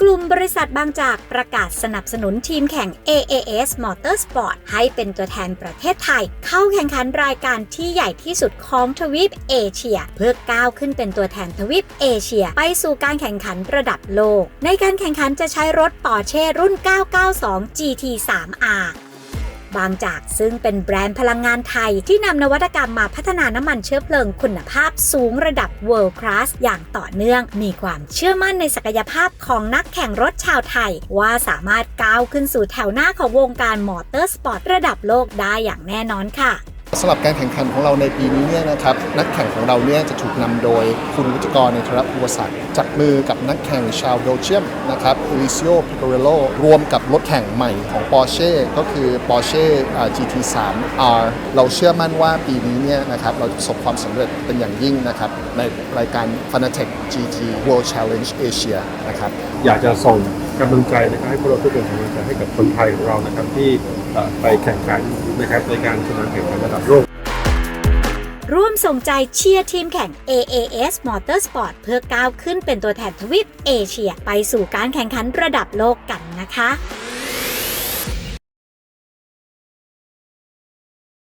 กลุ่มบริษัทบางจากประกาศสนับสนุนทีมแข่ง AAS Motorsport ให้เป็นตัวแทนประเทศไทย เข้าแข่งขันรายการที่ใหญ่ที่สุดของทวีปเอเชีย เพื่อก้าวขึ้นเป็นตัวแทนทวีปเอเชีย ไปสู่การแข่งขันระดับโลก ในการแข่งขันจะใช้รถปอร์เช่รุ่น 992 GT3R บางจาก ซึ่งเป็นแบรนด์พลังงานไทย ที่นำนวัตกรรมมาพัฒนาน้ำมันเชื้อเพลิงคุณภาพสูงระดับ World Class อย่างต่อเนื่อง มีความเชื่อมั่นในศักยภาพของนักแข่งรถชาวไทย ว่าสามารถก้าวขึ้นสู่แถวหน้าของวงการมอเตอร์สปอร์ตระดับโลกได้อย่างแน่นอนค่ะ สำหรับการแข่งขันของเราในปีนี้เนี่ยนะครับนักแข่งของเราเนี่ยจะถูกนำโดยคุณวิจกรในทรภูวศักดิ์จับมือกับนักแข่งชาวเบลเยียมนะครับอลิซิโอพิโกเรโลรวมกับรถแข่งใหม่ของ Porsche ก็คือ Porsche อ่ GT3 R เราเชื่อมั่นว่าปีนี้เนี่ยนะครับเราจะประสบความสำเร็จเป็นอย่างยิ่งนะครับในรายการ Fanatec GT World Challenge Asia นะครับอยากจะส่ง กำลังใจนะครับให้พวกเราทุกคนกำลังใจให้กับคนไทยของเรานะครับที่ไปแข่งขันนะครับในการชนะแข่งขันระดับโลก ร่วมส่งใจเชียร์ทีมแข่ง AAS Motorsport เพื่อก้าวขึ้นเป็นตัวแทนทวีปเอเชีย ไปสู่การแข่งขันระดับโลกกันนะคะ